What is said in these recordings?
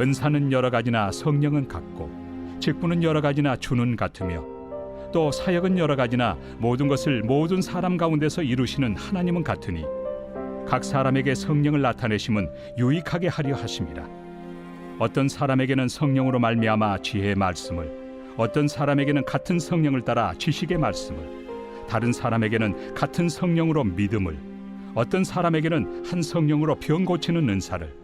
은사는 여러 가지나 성령은 같고 직분은 여러 가지나 주는 같으며 또 사역은 여러 가지나 모든 것을 모든 사람 가운데서 이루시는 하나님은 같으니 각 사람에게 성령을 나타내심은 유익하게 하려 하심이라 어떤 사람에게는 성령으로 말미암아 지혜의 말씀을 어떤 사람에게는 같은 성령을 따라 지식의 말씀을 다른 사람에게는 같은 성령으로 믿음을 어떤 사람에게는 한 성령으로 병 고치는 은사를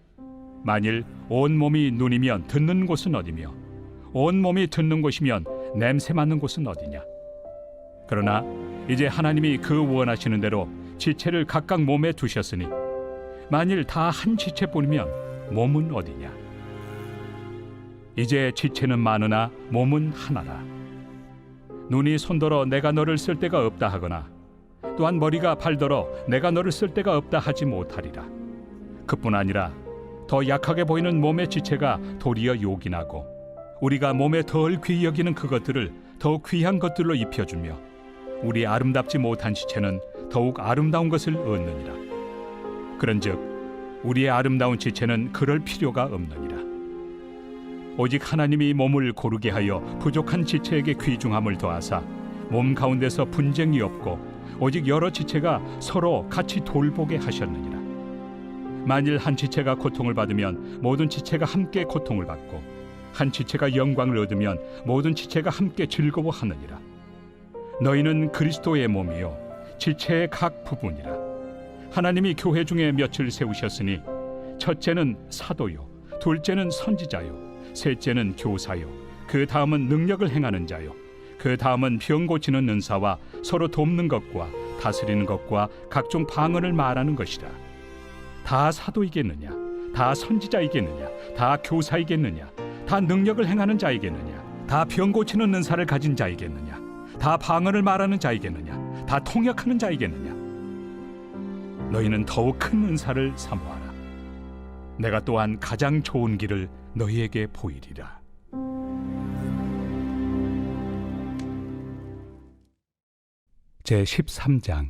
만일 온 몸이 눈이면 듣는 곳은 어디며 온 몸이 듣는 곳이면 냄새 맡는 곳은 어디냐? 그러나 이제 하나님이 그 원하시는 대로 지체를 각각 몸에 두셨으니 만일 다 한 지체뿐이면 몸은 어디냐? 이제 지체는 많으나 몸은 하나라. 눈이 손더러 내가 너를 쓸 데가 없다 하거나 또한 머리가 발더러 내가 너를 쓸 데가 없다 하지 못하리라. 그뿐 아니라 더 약하게 보이는 몸의 지체가 도리어 요긴하고 우리가 몸에 덜 귀히 여기는 그것들을 더욱 귀한 것들로 입혀주며 우리 아름답지 못한 지체는 더욱 아름다운 것을 얻느니라. 그런즉 우리의 아름다운 지체는 그럴 필요가 없느니라. 오직 하나님이 몸을 고르게 하여 부족한 지체에게 귀중함을 더하사 몸 가운데서 분쟁이 없고 오직 여러 지체가 서로 같이 돌보게 하셨느니라 만일 한 지체가 고통을 받으면 모든 지체가 함께 고통을 받고 한 지체가 영광을 얻으면 모든 지체가 함께 즐거워하느니라. 너희는 그리스도의 몸이요 지체의 각 부분이라. 하나님이 교회 중에 몇을 세우셨으니 첫째는 사도요 둘째는 선지자요 셋째는 교사요 그 다음은 능력을 행하는 자요 그 다음은 병 고치는 은사와 서로 돕는 것과 다스리는 것과 각종 방언을 말하는 것이라 다 사도이겠느냐? 다 선지자이겠느냐? 다 교사이겠느냐? 다 능력을 행하는 자이겠느냐? 다 병 고치는 은사를 가진 자이겠느냐? 다 방언을 말하는 자이겠느냐? 다 통역하는 자이겠느냐? 너희는 더욱 큰 은사를 사모하라. 내가 또한 가장 좋은 길을 너희에게 보이리라. 제 13장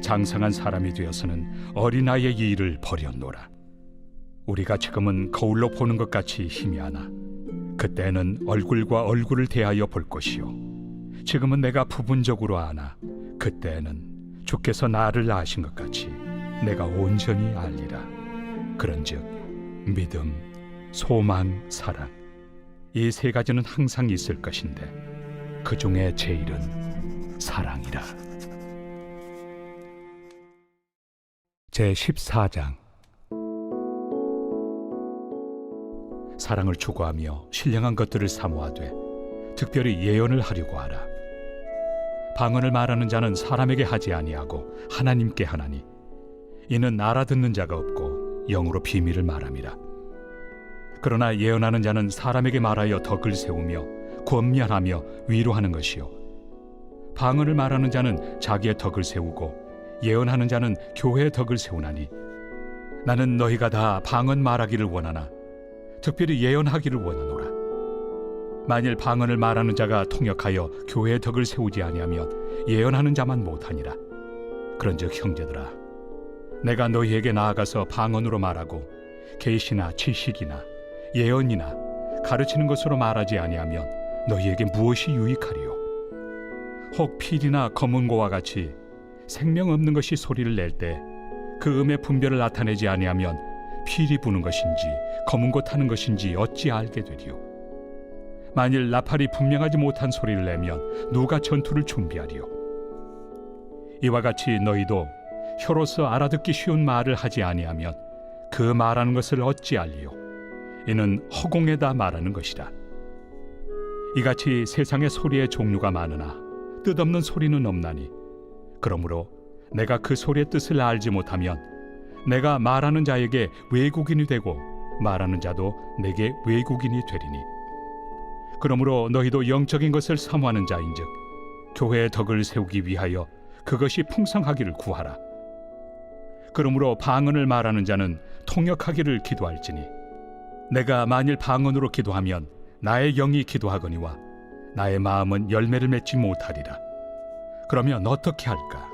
장성한 사람이 되어서는 어린아이의 일을 버렸노라. 우리가 지금은 거울로 보는 것 같이 희미하나. 그때는 얼굴과 얼굴을 대하여 볼 것이요. 지금은 내가 부분적으로 아나. 그때는 주께서 나를 아신 것 같이 내가 온전히 알리라. 그런즉 믿음 소망 사랑 이 세 가지는 항상 있을 것인데 그 중에 제일은 사랑이라 제 14장 사랑을 추구하며 신령한 것들을 사모하되 특별히 예언을 하려고 하라. 방언을 말하는 자는 사람에게 하지 아니하고 하나님께 하나니 이는 알아듣는 자가 없고 영으로 비밀을 말함이라. 그러나 예언하는 자는 사람에게 말하여 덕을 세우며 권면하며 위로하는 것이요 방언을 말하는 자는 자기의 덕을 세우고 예언하는 자는 교회의 덕을 세우나니 나는 너희가 다 방언 말하기를 원하나 특별히 예언하기를 원하노라. 만일 방언을 말하는 자가 통역하여 교회의 덕을 세우지 아니하면 예언하는 자만 못하니라. 그런즉 형제들아, 내가 너희에게 나아가서 방언으로 말하고 계시나 지식이나 예언이나 가르치는 것으로 말하지 아니하면 너희에게 무엇이 유익하리요? 혹 필이나 검은고와 같이 생명 없는 것이 소리를 낼 때 그 음의 분별을 나타내지 아니하면 필이 부는 것인지 검은 고 타는 것인지 어찌 알게 되리요? 만일 나팔이 분명하지 못한 소리를 내면 누가 전투를 준비하리요? 이와 같이 너희도 혀로서 알아듣기 쉬운 말을 하지 아니하면 그 말하는 것을 어찌 알리요? 이는 허공에다 말하는 것이라. 이같이 세상의 소리의 종류가 많으나 뜻없는 소리는 없나니 그러므로 내가 그 소리의 뜻을 알지 못하면 내가 말하는 자에게 외국인이 되고 말하는 자도 내게 외국인이 되리니. 그러므로 너희도 영적인 것을 사모하는 자인즉 교회의 덕을 세우기 위하여 그것이 풍성하기를 구하라. 그러므로 방언을 말하는 자는 통역하기를 기도할지니 내가 만일 방언으로 기도하면 나의 영이 기도하거니와 나의 마음은 열매를 맺지 못하리라 그러면 어떻게 할까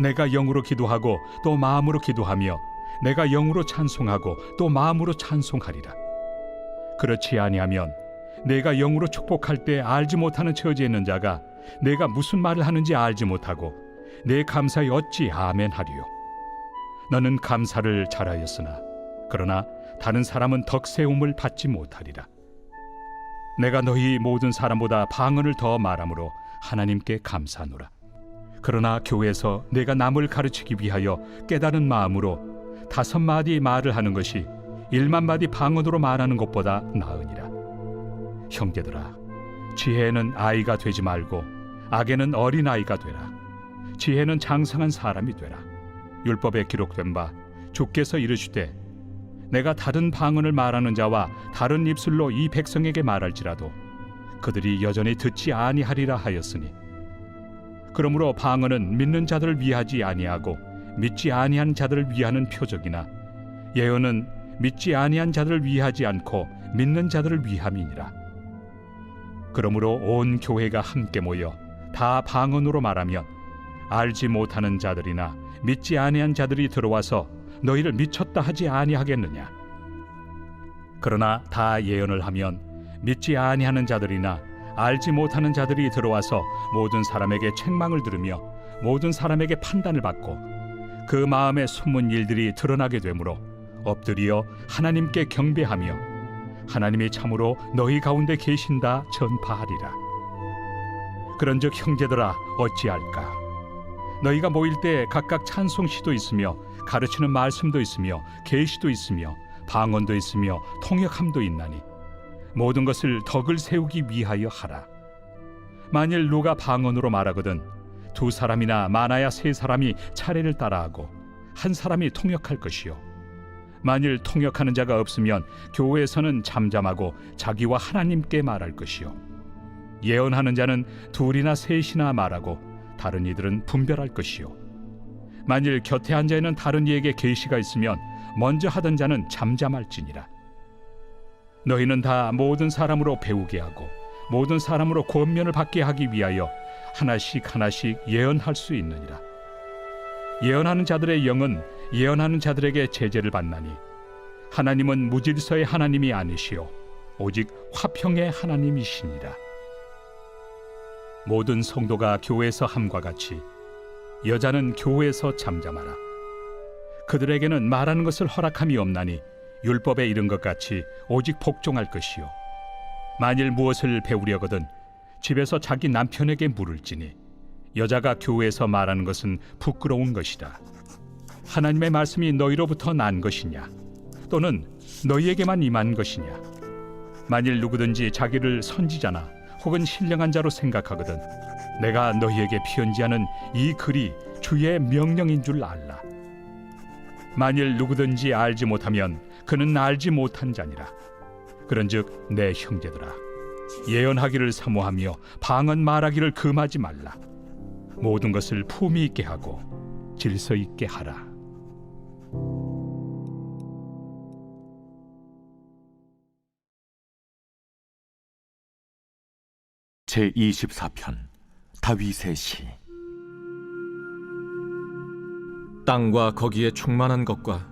내가 영으로 기도하고 또 마음으로 기도하며 내가 영으로 찬송하고 또 마음으로 찬송하리라. 그렇지 아니하면 내가 영으로 축복할 때 알지 못하는 처지에 있는 자가 내가 무슨 말을 하는지 알지 못하고 내 감사에 어찌 아멘하리요. 너는 감사를 잘하였으나 그러나 다른 사람은 덕세움을 받지 못하리라. 내가 너희 모든 사람보다 방언을 더 말함으로 하나님께 감사하노라. 그러나 교회에서 내가 남을 가르치기 위하여 깨달은 마음으로 다섯 마디 말을 하는 것이 일만 마디 방언으로 말하는 것보다 나으니라. 형제들아, 지혜는 아이가 되지 말고 악에는 어린 아이가 되라. 지혜는 장성한 사람이 되라. 율법에 기록된 바 주께서 이르시되 내가 다른 방언을 말하는 자와 다른 입술로 이 백성에게 말할지라도 그들이 여전히 듣지 아니하리라 하였으니 그러므로 방언은 믿는 자들을 위하지 아니하고 믿지 아니한 자들을 위하는 표적이나 예언은 믿지 아니한 자들을 위하지 않고 믿는 자들을 위함이니라. 그러므로 온 교회가 함께 모여 다 방언으로 말하면 알지 못하는 자들이나 믿지 아니한 자들이 들어와서 너희를 미쳤다 하지 아니하겠느냐. 그러나 다 예언을 하면 믿지 아니하는 자들이나 알지 못하는 자들이 들어와서 모든 사람에게 책망을 들으며 모든 사람에게 판단을 받고 그 마음에 숨은 일들이 드러나게 되므로 엎드려 하나님께 경배하며 하나님이 참으로 너희 가운데 계신다 전파하리라. 그런즉 형제들아 어찌할까? 너희가 모일 때 각각 찬송 시도 있으며 가르치는 말씀도 있으며 계시도 있으며 방언도 있으며 통역함도 있나니 모든 것을 덕을 세우기 위하여 하라. 만일 누가 방언으로 말하거든 두 사람이나 많아야 세 사람이 차례를 따라하고 한 사람이 통역할 것이요. 만일 통역하는 자가 없으면 교회에서는 잠잠하고 자기와 하나님께 말할 것이요. 예언하는 자는 둘이나 셋이나 말하고 다른 이들은 분별할 것이요 만일 곁에 앉아 있는 다른 이에게 계시가 있으면 먼저 하던 자는 잠잠할지니라 너희는 다 모든 사람으로 배우게 하고 모든 사람으로 권면을 받게 하기 위하여 하나씩 하나씩 예언할 수 있느니라. 예언하는 자들의 영은 예언하는 자들에게 제재를 받나니 하나님은 무질서의 하나님이 아니시오 오직 화평의 하나님이시니라. 모든 성도가 교회에서 함과 같이 여자는 교회에서 잠잠하라. 그들에게는 말하는 것을 허락함이 없나니 율법에 이른 것 같이 오직 복종할 것이요. 만일 무엇을 배우려거든 집에서 자기 남편에게 물을지니 여자가 교회에서 말하는 것은 부끄러운 것이다. 하나님의 말씀이 너희로부터 난 것이냐? 또는 너희에게만 임한 것이냐? 만일 누구든지 자기를 선지자나 혹은 신령한 자로 생각하거든 내가 너희에게 편지하는 이 글이 주의 명령인 줄 알라. 만일 누구든지 알지 못하면 그는 알지 못한 자니라. 그런즉 내 형제들아 예언하기를 사모하며 방언 말하기를 금하지 말라. 모든 것을 품위 있게 하고 질서 있게 하라. 제 24편 다윗의 시. 땅과 거기에 충만한 것과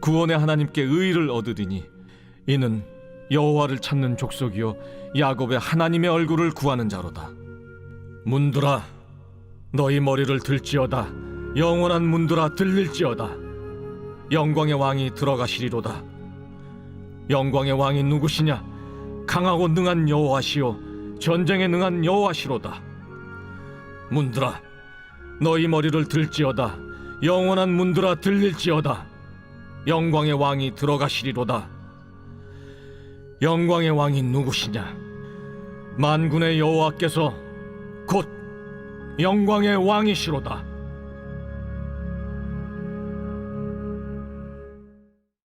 구원의 하나님께 의를 얻으리니 이는 여호와를 찾는 족속이요 야곱의 하나님의 얼굴을 구하는 자로다. 문들아 너희 머리를 들지어다 영원한 문들아 들릴지어다 영광의 왕이 들어가시리로다. 영광의 왕이 누구시냐? 강하고 능한 여호와시요 전쟁에 능한 여호와시로다. 문들아 너희 머리를 들지어다 영원한 문들아 들릴지어다 영광의 왕이 들어가시리로다. 영광의 왕이 누구시냐? 만군의 여호와께서 곧 영광의 왕이시로다